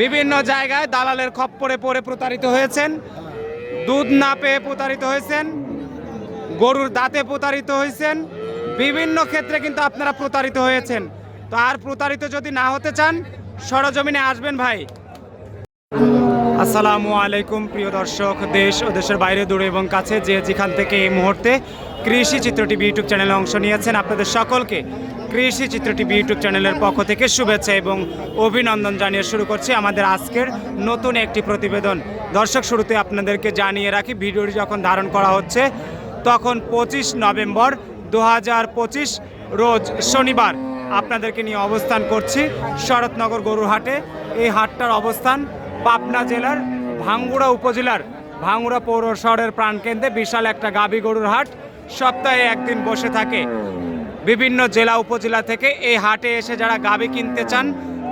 বিভিন্ন জায়গায় দালালের খপ্পরে পড়ে প্রতারিত হয়েছেন, দুধ না পেয়ে প্রতারিত হয়েছেন, গরুর দাঁতে প্রতারিত হয়েছেন, বিভিন্ন ক্ষেত্রে কিন্তু আপনারা প্রতারিত হয়েছেন। তো আর প্রতারিত যদি না হতে চান, সরজমিনে আসবেন ভাই। আসসালামু আলাইকুম, প্রিয় দর্শক, দেশ ও দেশের বাইরে, দূরে এবং কাছে যে যেখান থেকে এই মুহূর্তে কৃষি চিত্র টিভি ইউটিউব চ্যানেলে অংশ নিয়েছেন আপনাদের সকলকে। কৃষি চিত্র টিভি ইউটিউব চ্যানেলের পক্ষ থেকে শুভেচ্ছা এবং অভিনন্দন জানিয়ে শুরু করছি আমাদের আজকের নতুন একটি প্রতিবেদন। দর্শক, শুরুতে আপনাদেরকে জানিয়ে রাখি, ভিডিওটি যখন ধারণ করা হচ্ছে তখন পঁচিশ নভেম্বর দু হাজার পঁচিশ রোজ শনিবার আপনাদেরকে নিয়ে অবস্থান করছি শরৎনগর গরুর হাটে এই হাটটার অবস্থান পাবনা জেলার ভাঙ্গুড়া উপজেলার ভাঙ্গুড়া পৌর শহরের প্রাণকেন্দ্রে, বিশাল একটা গাবি গরুর হাট। সপ্তাহে একদিন বসে থাকে। বিভিন্ন জেলা উপজেলা থেকে এই হাটে এসে যারা গাবি কিনতে চান,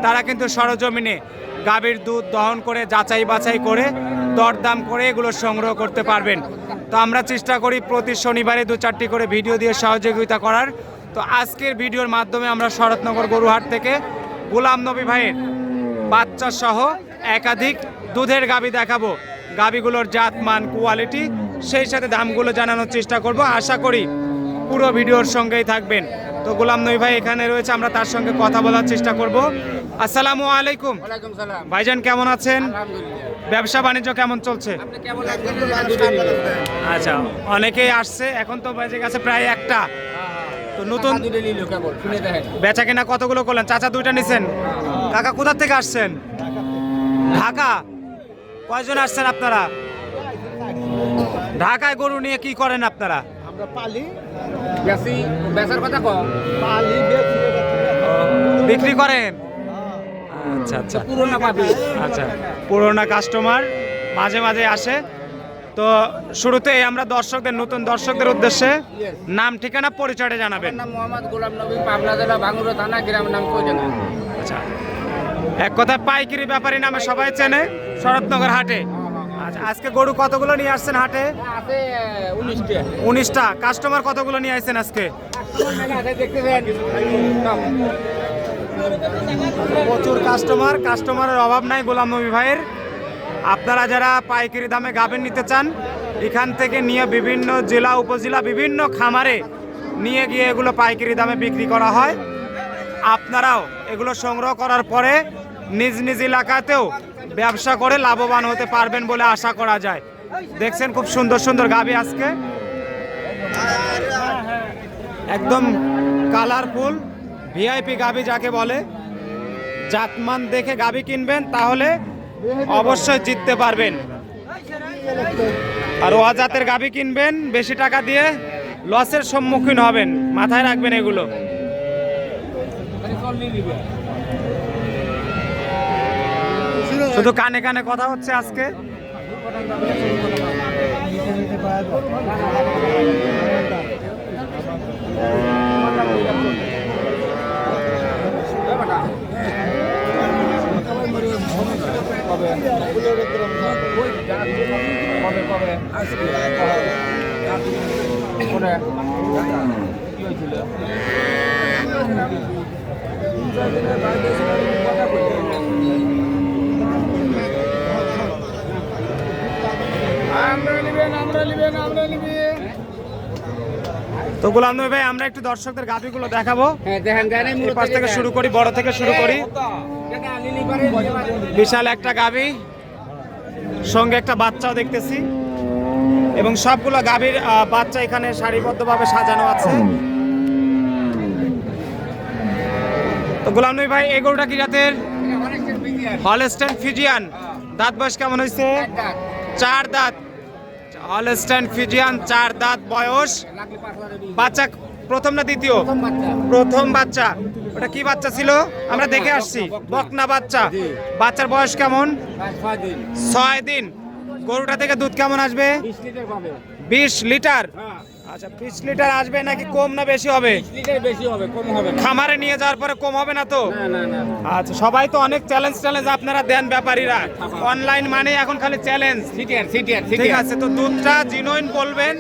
তারা কিন্তু সরজমিনে গাভীর দুধ দহন করে, যাচাই বাছাই করে, দরদাম করে এগুলো সংগ্রহ করতে পারবেন। তো আমরা চেষ্টা করি প্রতি শনিবারে দু চারটি করে ভিডিও দিয়ে সহযোগিতা করার। তো আজকের ভিডিওর মাধ্যমে আমরা শরৎনগর গরুহাট থেকে গোলাম নবী ভাইয়ের বাচ্চা সহ একাধিক দুধের গাবি দেখাবো। গাবিগুলোর জাত মান কোয়ালিটি সেই সাথে দামগুলো জানানোর চেষ্টা করব। আশা করি পুরো ভিডিওর সঙ্গেই থাকবেন। তো গোলাম নবী ভাই এখানে রয়েছে আমরা তার সঙ্গে কথা বলার চেষ্টা করব। আসসালামু আলাইকুম। ভাইজান কেমন আছেন? ব্যবসা বাণিজ্য কেমন চলছে? আচ্ছা অনেকেই আসছে এখন তো বাজে গেছে প্রায় একটা। তো নতুন বেচা কেনা কতগুলো করলেন? চাচা দুইটা নিছেন। কাকা কোথার থেকে আসছেন? ঢাকা। কয়জন আসছেন আপনারা? ঢাকায় গরু নিয়ে কি করেন আপনারা? আমরা পালি। বেশি বেচার কথা কম পালি বিক্রি করেন? আচ্ছা আচ্ছা। পুরোনো পাবি আচ্ছা। পুরোনো কাস্টমার মাঝে মাঝে আসে। তো শুরুতেই আমরা দর্শকদের নতুন দর্শকদের উদ্দেশ্যে নাম ঠিকানা পরিচয়টা জানাবেন। নাম মোহাম্মদ গোলাম নবী পাবনা জেলা ভাঙ্গুরা থানা গ্রামের নাম কইডাঙ্গা আচ্ছা। এক কথায় পাইকারি ব্যাপারী নামে সবাই চেনে শরৎনগর হাটে। আচ্ছা আজকে গরু কতগুলো নিয়ে আসছেন হাটে? উনিশটা। কাস্টমার কতগুলো নিয়ে আসছেন আজকে। প্রচুর কাস্টমার, কাস্টমারের অভাব নাই গোলাম নবী ভাইয়ের। আপনারা যারা পাইকারি দামে গাবেন নিতে চান, এখান থেকে নিয়ে বিভিন্ন জেলা, উপজেলা, বিভিন্ন খামারে নিয়ে গিয়ে এগুলো পাইকারি দামে বিক্রি করা হয়। আপনারাও এগুলো সংগ্রহ করার পরে নিজ নিজ এলাকাতেও ব্যবসা করে লাভবান হতে পারবেন বলে আশা করা যায়। দেখছেন খুব সুন্দর সুন্দর গাবি আজকে। একদম কালারফুল ভিআইপি গাবি যাকে বলে। জাতমান দেখে গাবি কিনবেন, তাহলে অবশ্যই জিততে পারবেন। আর অজাতের গাবি কিনবেন, বেশি টাকা দিয়ে লসের সম্মুখীন হবেন। মাথায় রাখবেন এগুলো। শুধু কানে কানে কথা হচ্ছে আজকে? কি হয়েছিল আমরা নিবেন আমরা নিবেন আমরা নিবেন তো গোলাম নবী ভাই আমরা একটু দর্শকদের গাবিগুলো দেখাবো। হ্যাঁ পাশ থেকে শুরু করি বড় থেকে শুরু করি। বিশাল একটা গাবি সঙ্গে একটা বাচ্চাও দেখতেছি। এবং সবগুলো গাভীর বাচ্চা এখানে সারিবদ্ধভাবে সাজানো আছে। তো গোলাম নবী ভাই এই গরুটা কি জাতের? Holstein Friesian. দাঁত বয়স কেমন হয়েছে? চার দাঁত। হলস্টেন ফিজিয়ান চার দাঁত বয়স। বাচ্চা প্রথম না দ্বিতীয়? প্রথম বাচ্চা। ওটা কি বাচ্চা ছিল? আমরা দেখে আসছি। বকনা বাচ্চা। বাচ্চার বয়স কেমন? ছয় দিন। গরুটা থেকে দুধ কেমন আসবে? বিশ লিটার আচ্ছা বিশ লিটার আসবে নাকি কম না বেশি হবে? বেশি হবে কম হবে খামারে নিয়ে যাওয়ার পরে কম হবে না তো? না না না আচ্ছা সবাই তো অনেক চ্যালেঞ্জ চ্যালেঞ্জ আপনারা দেন ব্যাপারীরা। অনলাইন মানে এখন খালি চ্যালেঞ্জ ঠিক আছে তো দুধটা জিনোইন বলবেন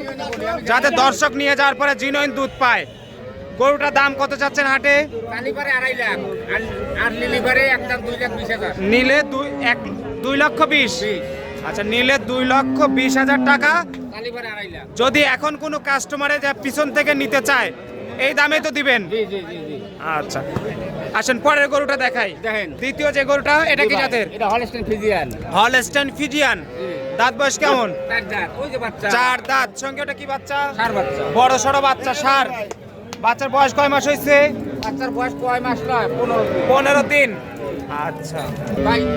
যাতে দর্শক নিয়ে যাওয়ার পরে জিনোইন দুধ পায়। গরুটার দাম কত চাচ্ছেন হাটে? কালিপারে আড়াই লাখ আর আর লিলিপারে একদম দুই লাখ বিশ হাজার। নিলে দুই এক দুই লক্ষ বিশ। আচ্ছা নিলে দুই লক্ষ বিশ হাজার টাকা। যদি এখন কোনো কাস্টমারে যা পিছন থেকে নিতে চায় এই দামে তো দিবেন? আচ্ছা। আসেন পরের গরুটা দেখাই। দেখেন। দ্বিতীয় যে গরুটা এটা কি জাতের? এটা হলস্টেন ফিজিয়ান হলস্টাইন ফিজিয়ান দাঁত বয়স কেমন? চার দাঁত। ওই যে বাচ্চা। চার দাঁত। সঙ্গে ওটা কি বাচ্চা? বড় সড়ো বাচ্চা সার। বাচ্চার বয়স কয় মাস হয়েছে বাচ্চার বয়স কয় মাস নয় পনেরো দিন। আচ্ছা।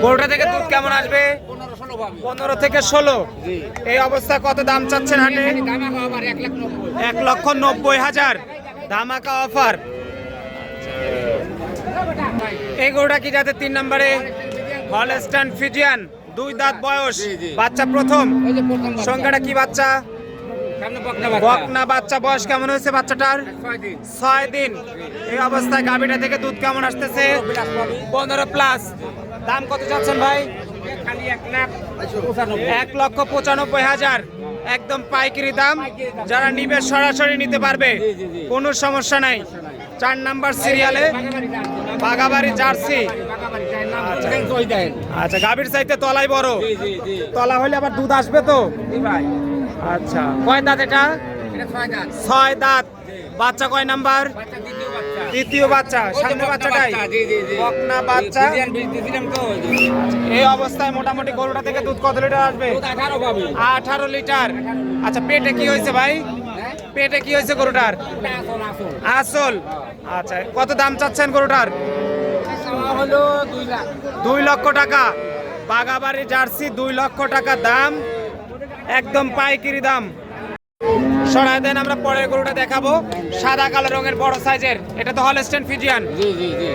গরুটা থেকে দুধ কেমন আসবে? পনেরো থেকে ষোলো। এই কত দাম চাচ্ছেন হাটে? এক লক্ষ নব্বই। হাজার। ধামাকা অফার। এই গরুটা কি যাতে তিন নম্বরে? Holstein Friesian. দুই দাঁত বয়স। বাচ্চা প্রথম। সংখ্যাটা কি বাচ্চা? বকনা বাচ্চা বয়স কেমন হয়েছে বাচ্চাটার? ছয় দিন। এই অবস্থায় গাভীটা থেকে দুধ কেমন আসতেছে? পনেরো প্লাস দাম কত চাচ্ছেন ভাই? এক লক্ষ পঁচানব্বই হাজার। একদম পাইকারি দাম। যারা নিবে সরাসরি নিতে পারবে। কোনো সমস্যা নাই। চার নাম্বার সিরিয়ালে বাগাবাড়ি জার্সি। আচ্ছা গাভীর চাইতে তলাই বড়। তলা হলে আবার দুধ আসবে তো? আচ্ছা কয় দাঁত এটা? ছয় দাঁত। বাচ্চা কয় নাম্বার? দ্বিতীয় বাচ্চা। সামনে বাচ্চাটাই? বকনা বাচ্চা। এই অবস্থায় মোটামুটি গরুটা থেকে দুধ কত লিটার আসবে? আঠারো লিটার। আচ্ছা পেটে কি হয়েছে ভাই? পেটে কি হয়েছে গরুটার? আসল আচ্ছা কত দাম চাচ্ছেন গরুটার? দুই লক্ষ টাকা। বাগাবাড়ি জার্সি দুই লক্ষ টাকা দাম। একদম পাইকিরি দাম। সরাই দেন আমরা পরের গরুটা দেখাবো। সাদা কালো রঙের বড় সাইজের। এটা তো হলস্টেন ফিজিয়ান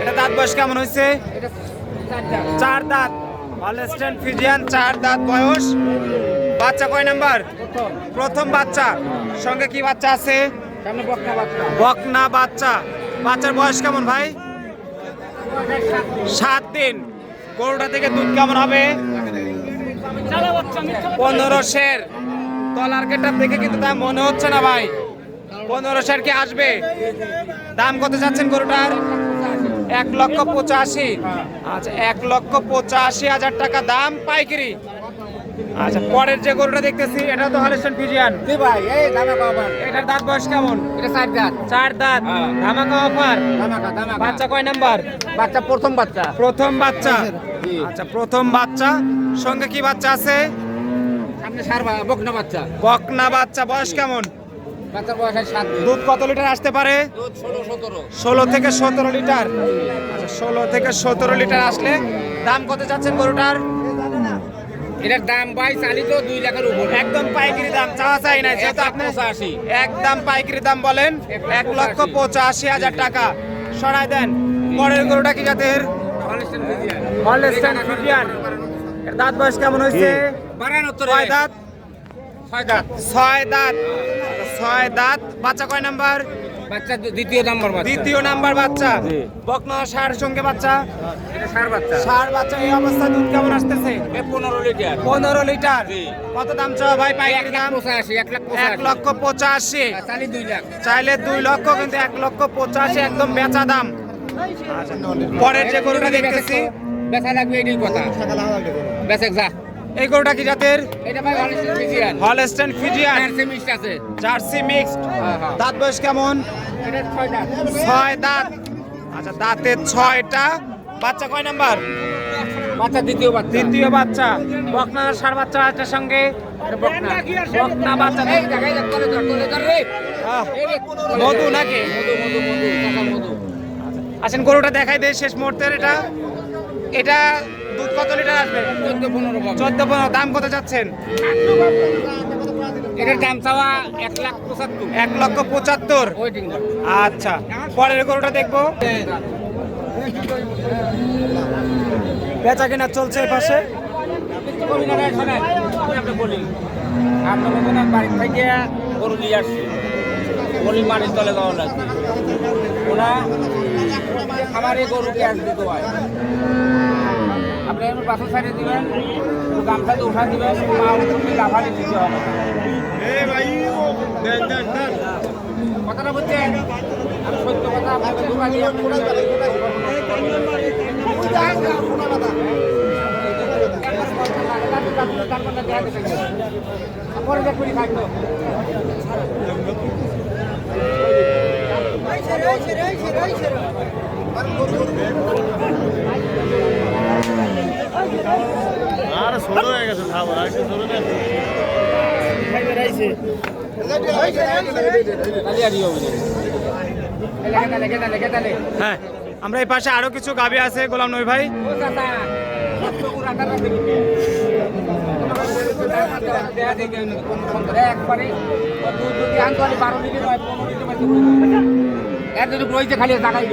এটা দাঁত বয়স কেমন হয়েছে? চার দাঁত। হলস্টেন ফিজিয়ান চার দাঁত বয়স। বাচ্চা কয় নাম্বার? প্রথম। বাচ্চা। সঙ্গে কি বাচ্চা আছে? বকনা বাচ্চা। বাচ্চার বয়স কেমন ভাই? সাত দিন। গরুটা থেকে দুধ কেমন হবে? পনেরো শের। তলার কেটার দেখে কিন্তু তা মনে হচ্ছে না ভাই। পনেরো শের কি আসবে? দাম কত চাচ্ছেন গরুটার? এক লক্ষ পঁচাশি। আচ্ছা এক লক্ষ পঁচাশি হাজার টাকা দাম পাইকারি। আচ্ছা পরের যে গরুটা দেখতেছি এটা তো হলেস্টন ফিজিয়ান জি ভাই এই দামা কাবার এটার দাঁত বয়স কেমন? এটা চার দাঁত। চার দাঁত। হ্যাঁ। ধামাকা অফার দামাকা দামাকা বাচ্চা কয় নাম্বার? বাচ্চা প্রথম বাচ্চা। প্রথম বাচ্চা। আচ্ছা প্রথম বাচ্চা। সঙ্গে কি বাচ্চা আছে? সামনে সার বকনা বাচ্চা। বকনা বাচ্চা বয়স কেমন? দুধ কত লিটার আসতে পারে? ষোলো ষোলো থেকে সতেরো লিটার। আচ্ছা ষোলো থেকে সতেরো লিটার আসলে দাম কত যাচ্ছেন গরুটার? এটার দাম ভাই চালিত দুই লাখের উপর। একদম পাইকারি দাম চাওয়া চাই না যেহেতু আপনি পঁচাশি। একদম পাইকারি দাম বলেন এক লক্ষ পঁচাশি। হাজার টাকা। সরাই দেন পরের গরুটা কি জাতের? হলস্টাইন ফ্রিজিয়ান এর দাঁত বয়স কেমন হয়েছে? বারানোত্তর দাঁত? ছয় দাঁত। ছয় দাঁত। ছয় দাঁত। বাচ্চা কয় নাম্বার? বাচ্চা দ্বিতীয় নাম্বার বাচ্চা। দ্বিতীয় নাম্বার বাচ্চা। বকনা সার সঙ্গে বাচ্চা। সার বাচ্চা। সার বাচ্চা এই অবস্থা দুধ কেমন আসতেছে? পনেরো লিটার। পনেরো লিটার। কত দাম চাওয়া ভাই এক লাখ দাম? পঁচাশি এক লাখ এক লক্ষ পঁচাশি। চালি দুই লাখ। চাইলে দুই লক্ষ কিন্তু এক লক্ষ পঁচাশি একদম বেচা দাম। পরের যে গরুটা দেখতেছি। বেচা লাগবে এটাই কথা। বেচে যা। এই গরুটা কি জাতের? এটা ভাই হলিস্টিন ফিজিয়ান হলস্টেন ফিজিয়ান সেমিস্ট আছে। Jersey mixed. হ্যাঁ, হ্যাঁ। দাঁত বয়স কেমন? ছয় দাঁত আচ্ছা দাঁতের ছয়টা বাচ্চা কয় নাম্বার বাচ্চা দ্বিতীয় বাচ্চা দ্বিতীয় বাচ্চা বকনা সার বাচ্চা আছে সঙ্গে বকনা বকনা বাচ্চা মধু নাকি? আসেন গরুটা দেখাই দে শেষ মুহূর্তের এটা এটা দুধ কত লিটার আসবে চোদ্দ পনেরো চোদ্দ পনেরো দাম কত যাচ্ছেন এটার দাম চাওয়া এক লাখ পঁচাত্তর। এক লক্ষ পঁচাত্তর? আচ্ছা পরের গরুটা দেখব। বেচা কিনা চলছে পাশে? বলি আপনার মতন বাড়ি থেকে গরু নিয়ে আসছি গরু মাটির তলে দেওয়া লাগবে ওরা খামারে গরুকে আস দিতে এমন পাথর সাইডে দিবেন একটু গামছাতে উঠা দিবেন মা উঠে লাফালে দিতে হবে। কথাটা বলছেন আমি সত্য কথা আপনাকে ধোকা দিয়ে? পরে দেখবি থাকতো আর ছোট হয়ে গেছে খাবার আর ছোট হ্যাঁ আমরা এই পাশে আরও কিছু গাবি আছে গোলাম নবী ভাই। খালি টাকাই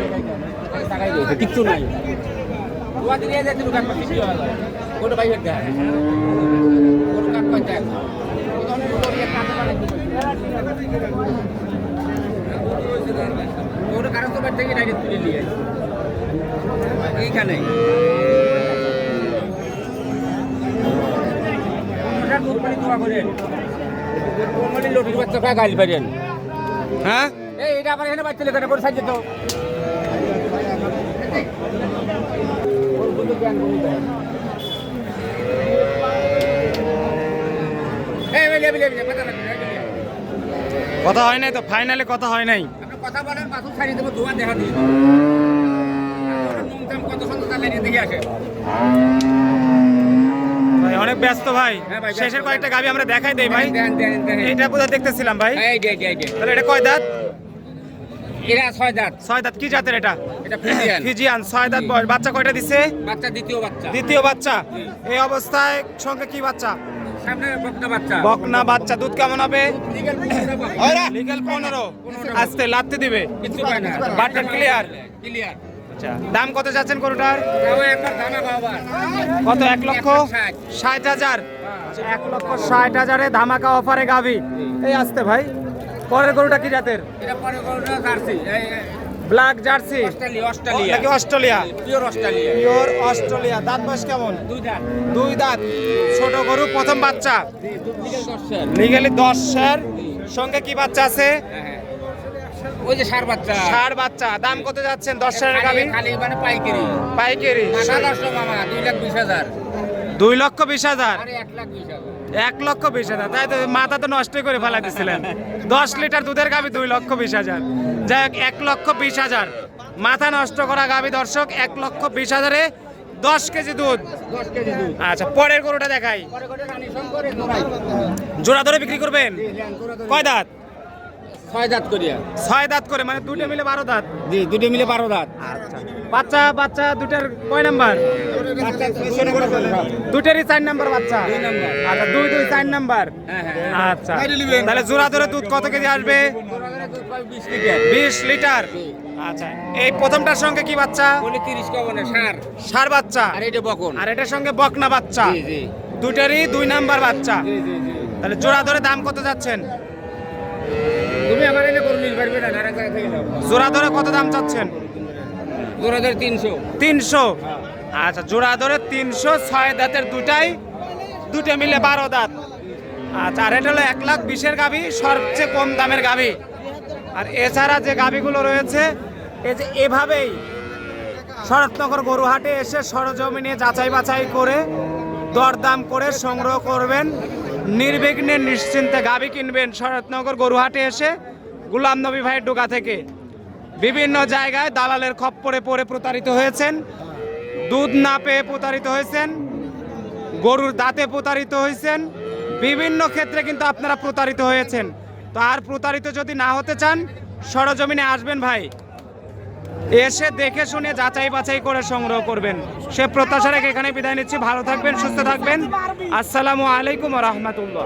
টাকাই কিচ্ছু নাই। তোমাদের নিয়ে যাচ্ছে দোকান পাশে কি হবে ওটা বাইরে দেয় ওটা কাট করে দেয় ওটা কারও তো বাড়ি থেকে ডাইরেক্ট তুলে নিয়ে এইখানে ওটা দুধ পানি দোয়া করেন কোমলি লটির বাচ্চা গাইল পারেন হ্যাঁ? এই, এটা আবার এখানে বাচ্চা লেখাটা করে সাজিয়ে তো এই বেলে বেলে বেলে কথা লাগবে কথা হয় নাই তো ফাইনালে কথা হয় নাই। কথা বলেন বাথরুম ছাড়িয়ে দেবো ধোয়া দেখা দিই। নুনতাম কত সুন্দর চালিয়ে দেখে আসে। ভাই অনেক ব্যস্ত ভাই। হ্যাঁ শেষের কয়েকটা গাবি আমরা দেখাই দেই ভাই। এইটা কোথায় দেখতেছিলাম ভাই? তাহলে এটা কয় দাঁত? এরা ছয় দাঁত। ছয় দাঁত কি জাতের এটা? এটা ফিজিয়ান। ফিজিয়ান ছয় দাঁত বয়স। বাচ্চা কয়টা দিছে? বাচ্চা দ্বিতীয় বাচ্চা। দ্বিতীয় বাচ্চা। এই অবস্থায় সঙ্গে কি বাচ্চা? বকনা বাচ্চা। দুধ কেমন হবে? লিগেল পনেরো আস্তে লাত্তি দিবে। বাটন ক্লিয়ার ক্লিয়ার আচ্ছা দাম কত যাচ্ছেন গরুটার? কত এক লক্ষ? ষাট। হাজার। এক লক্ষ ষাট হাজারে ধামাকা অফারে গাভি। এই আসতে ভাই পরের গরুটা কি জাতের? গরুটা Jersey. Black Jersey. Australia Australia. নাকি Australia? Pure Australia. Pure Australia. দাঁত বয়স কেমন? দুই দাঁত। দুই দাঁত। ছোট গরু প্রথম বাচ্চা? লিগেলি দশের। সঙ্গে কি বাচ্চা আছে? হ্যাঁ। ওই যে সার বাচ্চা। ষাট বাচ্চা। দাম কত যাচ্ছেন খালি গাভি? খালি মানে পাইকারি। পাইকারি। টাকা দশটা মামা দুই লাখ বিশ হাজার। দুই লক্ষ বিশ হাজার। এক লক্ষ বিশ হাজার। তাই তো মাথা তো নষ্টই করে ফেলা দিছিলেন। দশ লিটার দুধের গাভি দুই লক্ষ বিশ হাজার। যাই হোক এক লক্ষ বিশ হাজার। মাথা নষ্ট করা গাভি দর্শক এক লক্ষ বিশ হাজারে দশ কেজি দুধ। আচ্ছা পরের গরুটা দেখাই। জোড়া ধরে বিক্রি করবেন? কয় দাঁত? ছয় দাঁত করিয়া। ছয় দাঁত করে মানে দুটো মিলে বারো দাঁত? জি দুটো মিলে বারো দাঁত। আচ্ছা। বাচ্চা বাচ্চা দুটার কয় নাম্বার। দুটারই চার নাম্বার বাচ্চা? দুই নাম্বার। আচ্ছা দুই দুই চার নাম্বার? হ্যাঁ হ্যাঁ আচ্ছা। তাহলে জোড়া ধরে দুধ কত কেজি আসবে? বিশ লিটার। আচ্ছা এই প্রথমটার সঙ্গে কি বাচ্চা? বলে তিরিশ কবনে সার। সার বাচ্চা? আর এটা বকন। আর এটার সঙ্গে বকনা বাচ্চা? জি জি। দুটারই দুই নাম্বার বাচ্চা। জি জি জি। তাহলে জোড়া ধরে দাম কত যাচ্ছেন তুমি আমার এনে করুন পারবে না আর এক জায়গা থেকে নাও জোড়া ধরে কত দাম চাচ্ছেন? দু হাজার তিনশো। তিনশো? আচ্ছা জোড়া ধরে তিনশো ছয় দাঁতের দুটাই দুটো মিলে বারো দাঁত। আচ্ছা আর এটা হলো এক লাখ বিশের গাভি সবচেয়ে কম দামের গাভি। আর এছাড়া যে গাভিগুলো রয়েছে এই যে এভাবেই শরৎনগর গরুহাটে এসে সরজমিনে যাচাই বাছাই করে দরদাম করে সংগ্রহ করবেন। নির্বিঘ্নে নিশ্চিন্তে গাভি কিনবেন। শরৎনগর গরুহাটে এসে গুলাম নবী ভাইয়ের ডোকা থেকে বিভিন্ন জায়গায় দালালের খপ্পরে পড়ে প্রতারিত হয়েছেন, দুধ না পেয়ে প্রতারিত হয়েছেন, গরুর দাঁতে প্রতারিত হয়েছেন, বিভিন্ন ক্ষেত্রে কিন্তু আপনারা প্রতারিত হয়েছেন। তো আর প্রতারিত যদি না হতে চান, সরজমিনে আসবেন ভাই। এসে দেখে শুনে যাচাই বাছাই করে সংগ্রহ করবেন। সে প্রত্যাশা রেখে এখানে বিদায় নিচ্ছি। ভালো থাকবেন, সুস্থ থাকবেন। আসসালামু আলাইকুম রহমতুল্লাহ।